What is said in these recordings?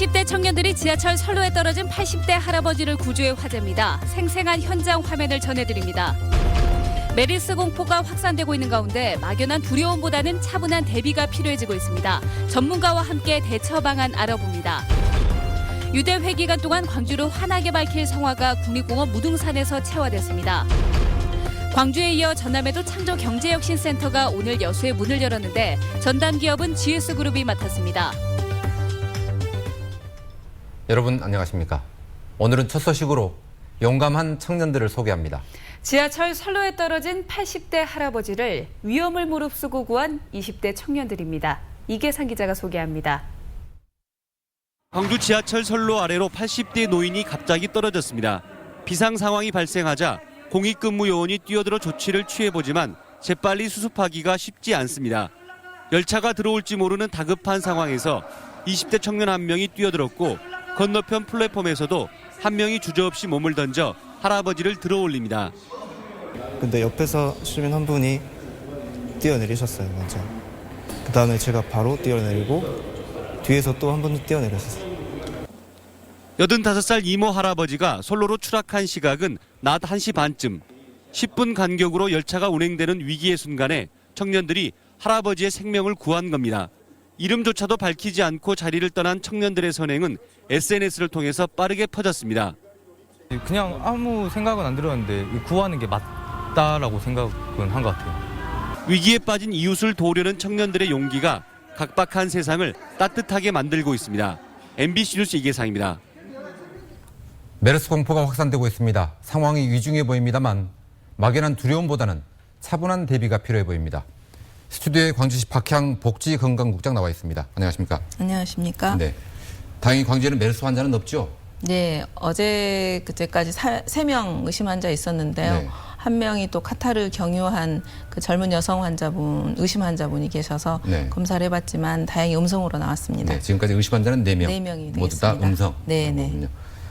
20대 청년들이 지하철 선로에 떨어진 80대 할아버지를 구조해 화제입니다. 생생한 현장 화면을 전해드립니다. 메르스 공포가 확산되고 있는 가운데 막연한 두려움보다는 차분한 대비가 필요해지고 있습니다. 전문가와 함께 대처 방안 알아봅니다. 유대 회기간 동안 광주를 환하게 밝힐 성화가 국립공원 무등산에서 채화됐습니다. 광주에 이어 전남에도 창조경제혁신센터가 오늘 여수에 문을 열었는데 전담 기업은 GS그룹이 맡았습니다. 여러분 안녕하십니까? 오늘은 첫 소식으로 용감한 청년들을 소개합니다. 지하철 선로에 떨어진 80대 할아버지를 위험을 무릅쓰고 구한 20대 청년들입니다. 이계상 기자가 소개합니다. 광주 지하철 선로 아래로 80대 노인이 갑자기 떨어졌습니다. 비상 상황이 발생하자 공익근무 요원이 뛰어들어 조치를 취해보지만 재빨리 수습하기가 쉽지 않습니다. 열차가 들어올지 모르는 다급한 상황에서 20대 청년 한 명이 뛰어들었고 건너편 플랫폼에서도 한 명이 주저없이 몸을 던져 할아버지를 들어올립니다. 근데 옆에서 시민 한 분이 뛰어내리셨어요 먼저 그 다음에 제가 바로 뛰어내리고 뒤에서 또 한 분 뛰어내렸어요 85살 이모 할아버지가 솔로로 추락한 시각은 낮 1시 반쯤 10분 간격으로 열차가 운행되는 위기의 순간에 청년들이 할아버지의 생명을 구한 겁니다. 이름조차도 밝히지 않고 자리를 떠난 청년들의 선행은 SNS를 통해서 빠르게 퍼졌습니다. 그냥 아무 생각은 안 들었는데 이 구하는 게 맞다라고 생각은 한 것 같아요. 위기에 빠진 이웃을 도우려는 청년들의 용기가 각박한 세상을 따뜻하게 만들고 있습니다. MBC 뉴스 이계상입니다. 메르스 공포가 확산되고 있습니다. 상황이 위중해 보입니다만 막연한 두려움보다는 차분한 대비가 필요해 보입니다. 스튜디오에 광주시 박향 복지건강국장 나와 있습니다. 안녕하십니까? 안녕하십니까? 네. 다행히 광주에는 메르스 환자는 없죠? 네, 어제 그제까지 세 명 의심 환자 있었는데요. 네. 한 명이 또 카타르 경유한 그 젊은 여성 환자분, 의심 환자분이 계셔서 네. 검사를 해봤지만 다행히 음성으로 나왔습니다. 네. 지금까지 의심 환자는 4명. 네 명이 모두 다 되겠습니다. 음성. 네, 네.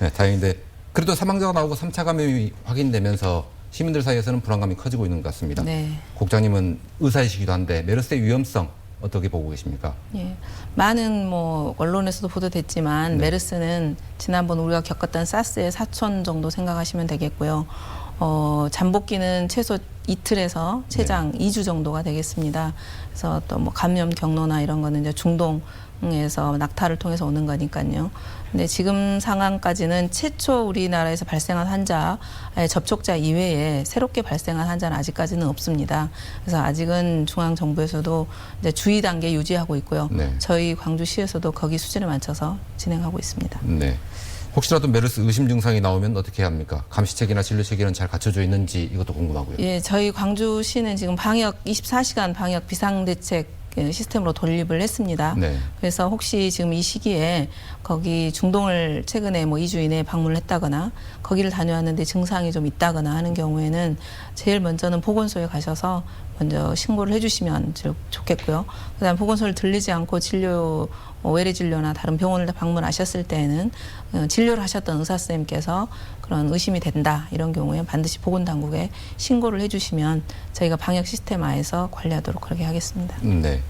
네, 다행인데 그래도 사망자가 나오고 3차 감염이 확인되면서 시민들 사이에서는 불안감이 커지고 있는 것 같습니다. 네. 국장님은 의사이시기도 한데 메르스의 위험성 어떻게 보고 계십니까? 예. 많은 뭐 언론에서도 보도됐지만 네. 메르스는 지난번 우리가 겪었던 사스의 사촌 정도 생각하시면 되겠고요. 어, 잠복기는 최소 이틀에서 최장 이 2주 정도가 되겠습니다. 그래서 또 뭐 감염 경로나 이런 거는 이제 중동 에서 낙타를 통해서 오는 거니까요. 근데 지금 상황까지는 최초 우리나라에서 발생한 환자 의 접촉자 이외에 새롭게 발생한 환자는 아직까지는 없습니다. 그래서 아직은 중앙 정부에서도 이제 주의 단계 유지하고 있고요. 네. 저희 광주시에서도 거기 수준에 맞춰서 진행하고 있습니다. 네. 혹시라도 메르스 의심 증상이 나오면 어떻게 해야 합니까? 감시책이나 진료 체계는 잘 갖춰져 있는지 이것도 궁금하고요. 예, 저희 광주시는 지금 방역 24시간 방역 비상 대책 예, 시스템으로 돌입을 했습니다. 네. 그래서 혹시 지금 이 시기에 거기 중동을 최근에 뭐 2주 이내에 방문을 했다거나 거기를 다녀왔는데 증상이 좀 있다거나 하는 경우에는 제일 먼저는 보건소에 가셔서 먼저 신고를 해주시면 좋겠고요. 그다음 보건소를 들리지 않고 진료 뭐 외래 진료나 다른 병원을 방문하셨을 때에는 어, 진료를 하셨던 의사 선생님께서 그런 의심이 된다 이런 경우에 반드시 보건당국에 신고를 해주시면 저희가 방역 시스템화해서 관리하도록 그렇게 하겠습니다. 네.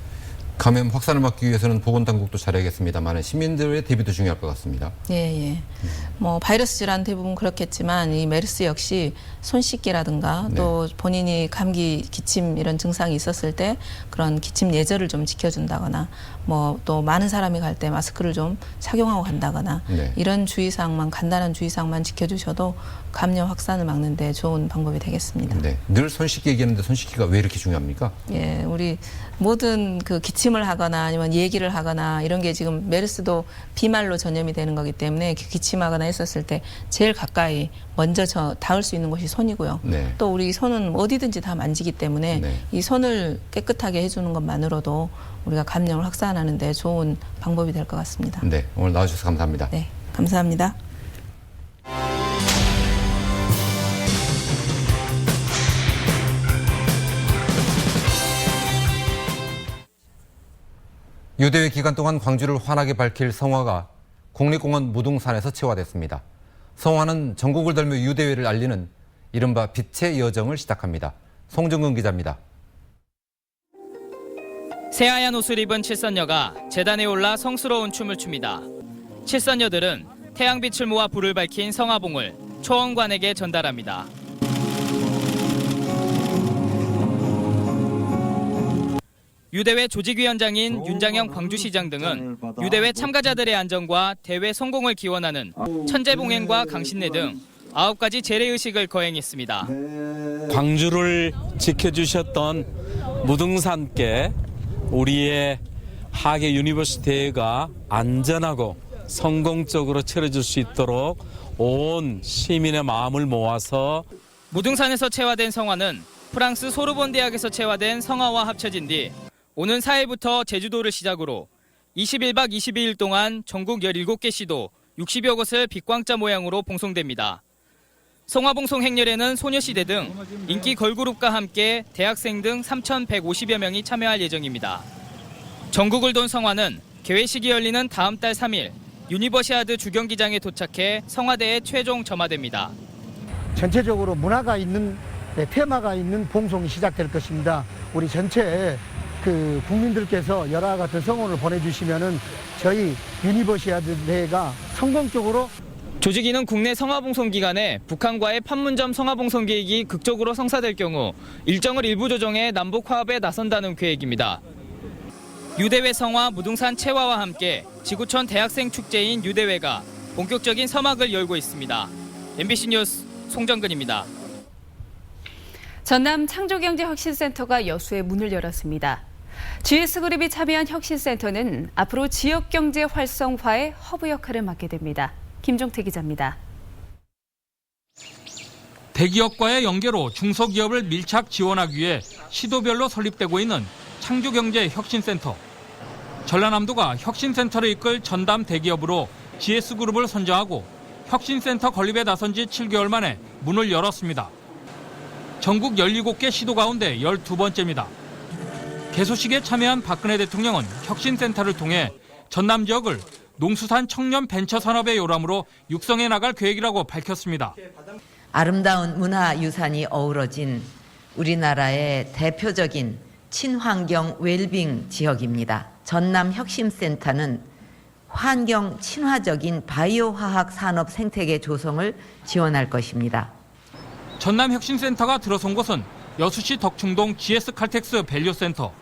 감염 확산을 막기 위해서는 보건당국도 잘해야겠습니다만 시민들의 대비도 중요할 것 같습니다. 예, 예. 뭐 바이러스 질환 대부분 그렇겠지만 이 메르스 역시 손 씻기라든가 네. 또 본인이 감기, 기침 이런 증상이 있었을 때 그런 기침 예절을 좀 지켜준다거나 뭐 또 많은 사람이 갈 때 마스크를 좀 착용하고 간다거나 네. 이런 주의사항만 간단한 주의사항만 지켜주셔도 감염 확산을 막는데 좋은 방법이 되겠습니다. 네. 늘 손 씻기 얘기하는데 손 씻기가 왜 이렇게 중요합니까? 예, 우리 모든 그 기침 을 하거나 아니면 얘기를 하거나 이런 게 지금 메르스도 비말로 전염이 되는 거기 때문에 그 기침하거나 했었을 때 제일 가까이 먼저 저 닿을 수 있는 곳이 손이고요. 네. 또 우리 손은 어디든지 다 만지기 때문에 네. 이 손을 깨끗하게 해주는 것만으로도 우리가 감염을 확산하는데 좋은 방법이 될 것 같습니다. 네. 오늘 나와주셔서 감사합니다. 네, 감사합니다. 유대회 기간 동안 광주를 환하게 밝힐 성화가 국립공원 무등산에서 채화됐습니다. 성화는 전국을 돌며 유대회를 알리는 이른바 빛의 여정을 시작합니다. 송정근 기자입니다. 새하얀 옷을 입은 칠선녀가 재단에 올라 성스러운 춤을 춥니다. 칠선녀들은 태양빛을 모아 불을 밝힌 성화봉을 초원관에게 전달합니다. 유대회 조직위원장인 윤장영 광주시장 등은 유대회 참가자들의 안전과 대회 성공을 기원하는 천재봉행과 강신례 등 아홉 가지 재래의식을 거행했습니다. 광주를 지켜주셨던 무등산께 우리의 하계 유니버시티 대회가 안전하고 성공적으로 치러질 수 있도록 온 시민의 마음을 모아서 무등산에서 채화된 성화는 프랑스 소르본 대학에서 채화된 성화와 합쳐진 뒤 오는 4일부터 제주도를 시작으로 21박 22일 동안 전국 17개 시도 60여 곳을 빛광자 모양으로 봉송됩니다. 성화봉송 행렬에는 소녀시대 등 인기 걸그룹과 함께 대학생 등 3,150여 명이 참여할 예정입니다. 전국을 돈 성화는 개회식이 열리는 다음 달 3일 유니버시아드 주경기장에 도착해 성화대에 최종 점화됩니다. 전체적으로 문화가 있는 네, 테마가 있는 봉송이 시작될 것입니다. 우리 전체 그 국민들께서 열화 같은 성원을 보내주시면은 저희 유니버시아드 대회가 성공적으로 조직위는 국내 성화봉송 기간에 북한과의 판문점 성화봉송 계획이 극적으로 성사될 경우 일정을 일부 조정해 남북 화합에 나선다는 계획입니다. 유대회 성화 무등산 채화와 함께 지구촌 대학생 축제인 유대회가 본격적인 서막을 열고 있습니다. MBC 뉴스 송정근입니다. 전남 창조경제혁신센터가 여수에 문을 열었습니다. GS그룹이 참여한 혁신센터는 앞으로 지역경제 활성화의 허브 역할을 맡게 됩니다. 김종태 기자입니다. 대기업과의 연계로 중소기업을 밀착 지원하기 위해 시도별로 설립되고 있는 창조경제혁신센터. 전라남도가 혁신센터를 이끌 전담 대기업으로 GS그룹을 선정하고 혁신센터 건립에 나선 지 7개월 만에 문을 열었습니다. 전국 17개 시도 가운데 12번째입니다. 개소식에 참여한 박근혜 대통령은 혁신센터를 통해 전남 지역을 농수산 청년 벤처 산업의 요람으로 육성해 나갈 계획이라고 밝혔습니다. 아름다운 문화 유산이 어우러진 우리나라의 대표적인 친환경 웰빙 지역입니다. 전남 혁신센터는 환경 친화적인 바이오 화학 산업 생태계 조성을 지원할 것입니다. 전남 혁신센터가 들어선 곳은 여수시 덕충동 GS 칼텍스 밸류센터.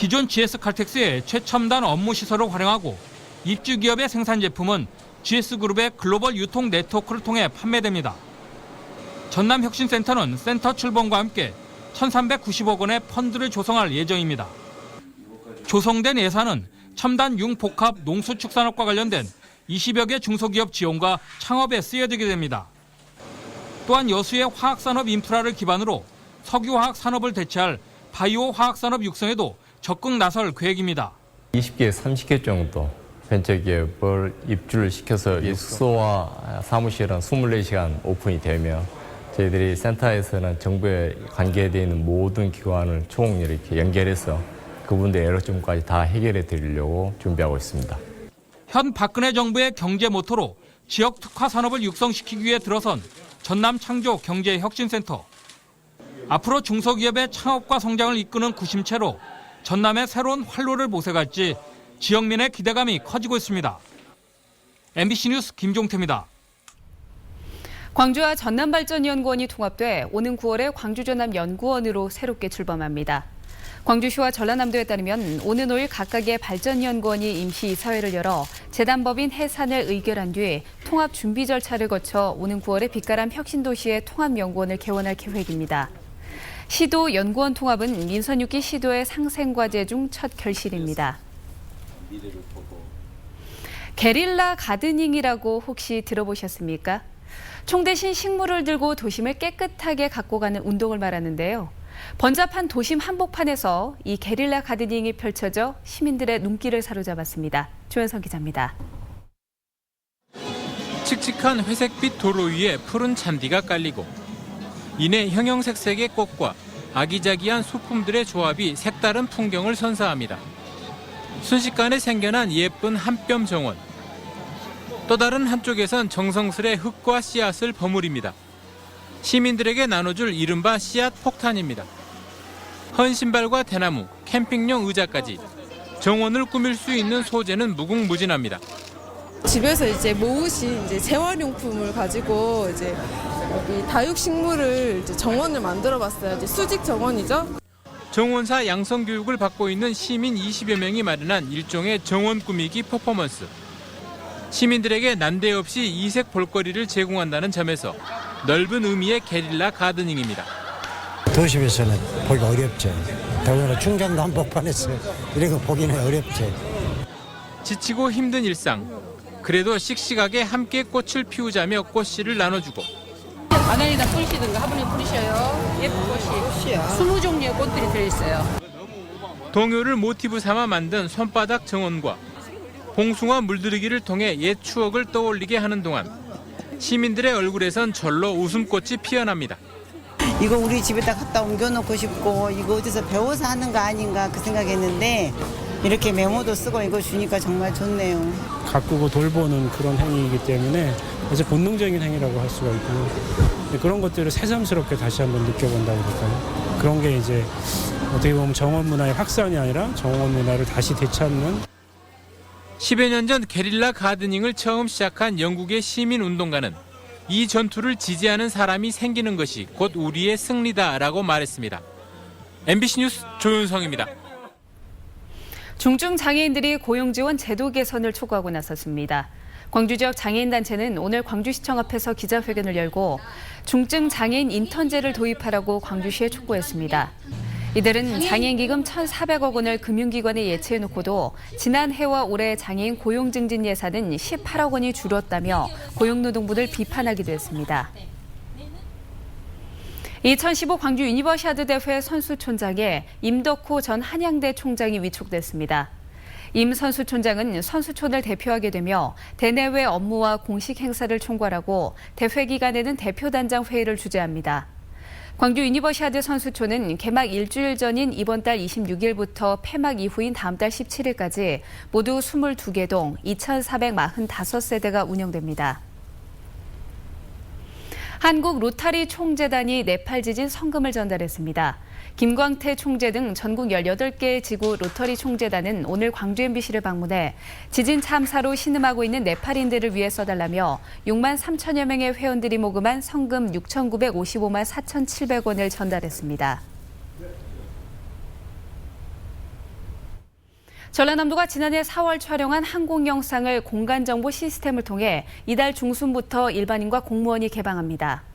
기존 GS 칼텍스의 최첨단 업무 시설을 활용하고 입주 기업의 생산 제품은 GS 그룹의 글로벌 유통 네트워크를 통해 판매됩니다. 전남 혁신센터는 센터 출범과 함께 1,390억 원의 펀드를 조성할 예정입니다. 조성된 예산은 첨단 융복합 농수축산업과 관련된 20여 개 중소기업 지원과 창업에 쓰여지게 됩니다. 또한 여수의 화학산업 인프라를 기반으로 석유화학 산업을 대체할 바이오 화학산업 육성에도 적극 나설 계획입니다. 20개, 30개 정도 벤처기업을 입주를 시켜서 숙소와 사무실은 24시간 오픈이 되며 저희들이 센터에서는 정부에 관계되어 있는 모든 기관을 총 이렇게 연결해서 그분들의 애로점까지 다 해결해 드리려고 준비하고 있습니다. 현 박근혜 정부의 경제 모토로 지역 특화 산업을 육성시키기 위해 들어선 전남 창조 경제 혁신센터. 앞으로 중소기업의 창업과 성장을 이끄는 구심체로 전남의 새로운 활로를 모색할지 지역민의 기대감이 커지고 있습니다. MBC 뉴스 김종태입니다. 광주와 전남발전연구원이 통합돼 오는 9월에 광주전남연구원으로 새롭게 출범합니다. 광주시와 전라남도에 따르면 오는 5일 각각의 발전연구원이 임시 이사회를 열어 재단법인 해산을 의결한 뒤 통합 준비 절차를 거쳐 오는 9월에 빛가람 혁신도시의 통합연구원을 개원할 계획입니다. 시도 연구원 통합은 민선 6기 시도의 상생 과제 중 첫 결실입니다. 게릴라 가드닝이라고 혹시 들어보셨습니까? 총 대신 식물을 들고 도심을 깨끗하게 갖고 가는 운동을 말하는데요. 번잡한 도심 한복판에서 이 게릴라 가드닝이 펼쳐져 시민들의 눈길을 사로잡았습니다. 조현성 기자입니다. 칙칙한 회색빛 도로 위에 푸른 잔디가 깔리고 이내 형형색색의 꽃과 아기자기한 소품들의 조합이 색다른 풍경을 선사합니다. 순식간에 생겨난 예쁜 한뼘 정원. 또 다른 한쪽에선 정성스레 흙과 씨앗을 버무립니다. 시민들에게 나눠줄 이른바 씨앗 폭탄입니다. 헌 신발과 대나무, 캠핑용 의자까지 정원을 꾸밀 수 있는 소재는 무궁무진합니다. 집에서 이제 모으신 이제 재활용품을 가지고 이제 여기 다육식물을 이제 정원을 만들어 봤어요. 이제 수직 정원이죠. 정원사 양성 교육을 받고 있는 시민 20여 명이 마련한 일종의 정원 꾸미기 퍼포먼스. 시민들에게 난데없이 이색 볼거리를 제공한다는 점에서 넓은 의미의 게릴라 가드닝입니다. 도심에서는 보기가 어렵죠. 더구나 충청도 한복판에서 이런 거 보기는 어렵죠. 지치고 힘든 일상. 그래도 씩씩하게 함께 꽃을 피우자며 꽃씨를 나눠주고 바나리나 뿌리시든가 화분에 뿌리셔요. 예쁜 꽃이. 20종류의 꽃들이 들어있어요. 동요를 모티브 삼아 만든 손바닥 정원과 봉숭아 물들이기를 통해 옛 추억을 떠올리게 하는 동안 시민들의 얼굴에선 절로 웃음꽃이 피어납니다. 이거 우리 집에다 갖다 옮겨놓고 싶고 이거 어디서 배워서 하는 거 아닌가 그 생각했는데 이렇게 메모도 쓰고 이거 주니까 정말 좋네요. 가꾸고 돌보는 그런 행위이기 때문에 아주 본능적인 행위라고 할 수가 있고요. 그런 것들을 새삼스럽게 다시 한번 느껴본다고 그럴까요? 그런 게 이제 어떻게 보면 정원 문화의 확산이 아니라 정원 문화를 다시 되찾는 10여 년 전 게릴라 가드닝을 처음 시작한 영국의 시민 운동가는 이 전투를 지지하는 사람이 생기는 것이 곧 우리의 승리다라고 말했습니다. MBC 뉴스 조윤성입니다. 중증 장애인들이 고용 지원 제도 개선을 촉구하고 나섰습니다. 광주 지역 장애인 단체는 오늘 광주시청 앞에서 기자회견을 열고 중증 장애인 인턴제를 도입하라고 광주시에 촉구했습니다. 이들은 장애인 기금 1,400억 원을 금융기관에 예치해 놓고도 지난해와 올해 장애인 고용 증진 예산은 18억 원이 줄었다며 고용노동부를 비판하기도 했습니다. 2015 광주 유니버시아드 대회 선수촌장에 임덕호 전 한양대 총장이 위촉됐습니다. 임 선수촌장은 선수촌을 대표하게 되며 대내외 업무와 공식 행사를 총괄하고 대회 기간에는 대표단장 회의를 주재합니다. 광주 유니버시아드 선수촌은 개막 일주일 전인 이번 달 26일부터 폐막 이후인 다음 달 17일까지 모두 22개 동 2,445세대가 운영됩니다. 한국 로타리 총재단이 네팔 지진 성금을 전달했습니다. 김광태 총재 등 전국 18개 지구 로터리 총재단은 오늘 광주 MBC를 방문해 지진 참사로 신음하고 있는 네팔인들을 위해 써달라며 6만 3천여 명의 회원들이 모금한 성금 6,955만 4,700원을 전달했습니다. 전라남도가 지난해 4월 촬영한 항공 영상을 공간 정보 시스템을 통해 이달 중순부터 일반인과 공무원이 개방합니다.